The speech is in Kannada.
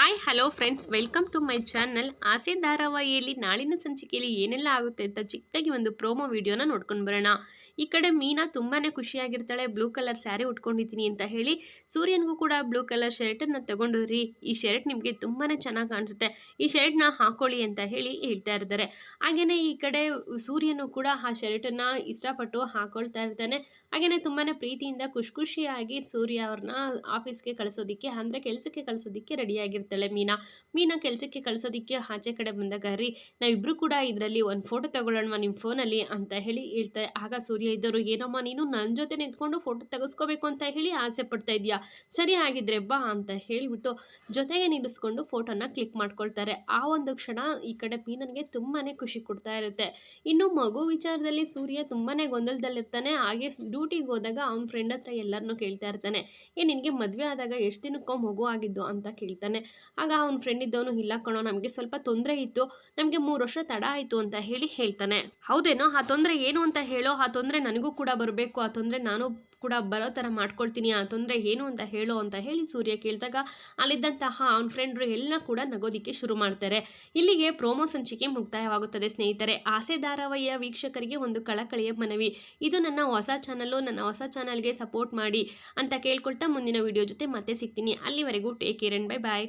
Hi hello friends welcome to my channel Aase ಧಾರಾವಾಹಿಯಲ್ಲಿ ನಾಳಿನ ಸಂಚಿಕೆಯಲ್ಲಿ ಏನೆಲ್ಲ ಆಗುತ್ತೆ ಅಂತ ಚಿಕ್ಕದಾಗಿ ಒಂದು ಪ್ರೋಮೋ ವಿಡಿಯೋನ ನೋಡ್ಕೊಂಡು ಬರೋಣ. ಈ ಕಡೆ ಮೀನಾ ತುಂಬಾ ಖುಷಿಯಾಗಿರ್ತಾಳೆ. ಬ್ಲೂ ಕಲರ್ ಸ್ಯಾರಿ ಉಟ್ಕೊಂಡಿದ್ದೀನಿ ಅಂತ ಹೇಳಿ ಸೂರ್ಯನಿಗೂ ಕೂಡ ಬ್ಲೂ ಕಲರ್ ಶರ್ಟನ್ನು ತಗೊಂಡು ರೀ ಈ ಶರ್ಟ್ ನಿಮಗೆ ತುಂಬಾ ಚೆನ್ನಾಗಿ ಕಾಣಿಸುತ್ತೆ. ಈ ಶರ್ಟ್ನ ಹಾಕೊಳ್ಳಿ ಅಂತ ಹೇಳಿ ಹೇಳ್ತಾ ಇರ್ತಾರೆ. ಹಾಗೆಯೇ ಈ ಕಡೆ ಸೂರ್ಯನು ಕೂಡ ಆ ಶರ್ಟನ್ನು ಇಷ್ಟಪಟ್ಟು ಹಾಕೊಳ್ತಾ ಇರ್ತಾನೆ. ಹಾಗೆಯೇ ತುಂಬಾ ಪ್ರೀತಿಯಿಂದ ಖುಷಿ ಖುಷಿಯಾಗಿ ಸೂರ್ಯ ಅವ್ರನ್ನ ಆಫೀಸ್ಗೆ ಕಳಿಸೋದಕ್ಕೆ ಅಂದರೆ ಕೆಲಸಕ್ಕೆ ಕಳಿಸೋದಕ್ಕೆ ರೆಡಿಯಾಗಿರ್ತಾಳೆ ಮೀನಾ ಮೀನಾ ಕೆಲಸಕ್ಕೆ ಕಳಿಸೋದಕ್ಕೆ ಆಚೆ ಕಡೆ ಬಂದಾಗ ರೀ ನಾವಿಬ್ಬರು ಕೂಡ ಇದರಲ್ಲಿ ಒಂದು ಫೋಟೋ ತಗೊಳ್ಳೋಣ ನಿಮ್ಮ ಫೋನಲ್ಲಿ ಅಂತ ಹೇಳಿ ಹೇಳ್ತಾರೆ ಆಗ ಸೂರ್ಯ ಇದ್ದವರು ಏನಮ್ಮ, ನೀನು ನನ್ನ ಜೊತೆ ನಿಂತ್ಕೊಂಡು ಫೋಟೋ ತೆಗೆಸ್ಕೋಬೇಕು ಅಂತ ಹೇಳಿ ಆಸೆ ಪಡ್ತಾ ಇದೆಯಾ ಸರಿ ಆಗಿದ್ರೆ ಬಾ ಅಂತ ಹೇಳಿಬಿಟ್ಟು ಜೊತೆಗೆ ನಿಲ್ಲಿಸ್ಕೊಂಡು ಫೋಟೋನ ಕ್ಲಿಕ್ ಮಾಡ್ಕೊಳ್ತಾರೆ. ಆ ಒಂದು ಕ್ಷಣ ಈ ಕಡೆ ಮೀನನಿಗೆ ತುಂಬಾ ಖುಷಿ ಕೊಡ್ತಾ ಇರುತ್ತೆ. ಇನ್ನು ಮಗು ವಿಚಾರದಲ್ಲಿ ಸೂರ್ಯ ತುಂಬಾ ಗೊಂದಲದಲ್ಲಿರ್ತಾನೆ, ಹಾಗೆ ಡ್ಯೂಟಿಗೆ ಹೋದಾಗ ಅವ್ನ ಫ್ರೆಂಡ್ ಹತ್ರ ಎಲ್ಲರನ್ನೂ ಕೇಳ್ತಾ ಇರ್ತಾನೆ, ಏ, ನಿನಗೆ ಮದುವೆ ಆದಾಗ ಎಷ್ಟು ದಿನಕ್ಕೋ ಮಗು ಆಗಿದ್ದು? ಅಂತ ಕೇಳ್ತಾನೆ. ಆಗ ಅವ್ನ ಫ್ರೆಂಡ್ ಇದ್ದವನು, ಇಲ್ಲ ಕಣೋ, ನಮಗೆ ಸ್ವಲ್ಪ ತೊಂದರೆ ಇತ್ತು, ನಮಗೆ ಮೂರು ವರ್ಷ ತಡ ಆಯಿತು ಅಂತ ಹೇಳಿ ಹೇಳ್ತಾನೆ. ಹೌದೇನೋ, ಆ ತೊಂದರೆ ಏನು ಅಂತ ಹೇಳೋ, ಆ ತೊಂದರೆ ನನಗೂ ಕೂಡ ಬರಬೇಕು, ಆ ತೊಂದರೆ ನಾನು ಕೂಡ ಬರೋ ಥರ ಮಾಡ್ಕೊಳ್ತೀನಿ, ಆ ತೊಂದರೆ ಏನು ಅಂತ ಹೇಳು ಅಂತ ಹೇಳಿ ಸೂರ್ಯ ಕೇಳಿದಾಗ ಅಲ್ಲಿದ್ದಂತಹ ಅವನ ಫ್ರೆಂಡ್ರು ಎಲ್ಲ ಕೂಡ ನಗೋದಿಕ್ಕೆ ಶುರು ಮಾಡ್ತಾರೆ. ಇಲ್ಲಿಗೆ ಪ್ರೋಮೋ ಸಂಚಿಕೆ ಮುಕ್ತಾಯವಾಗುತ್ತದೆ ಸ್ನೇಹಿತರೆ. ಆಸೆ ಧಾರಾವಾಹಿಯ ವೀಕ್ಷಕರಿಗೆ ಒಂದು ಕಳಕಳಿಯ ಮನವಿ. ಇದು ನನ್ನ ಹೊಸ ಚಾನಲ್ಲು ನನ್ನ ಹೊಸ ಚಾನಲ್ಗೆ ಸಪೋರ್ಟ್ ಮಾಡಿ ಅಂತ ಕೇಳ್ಕೊಳ್ತಾ ಮುಂದಿನ ವಿಡಿಯೋ ಜೊತೆ ಮತ್ತೆ ಸಿಗ್ತೀನಿ. ಅಲ್ಲಿವರೆಗೂ take care and bye bye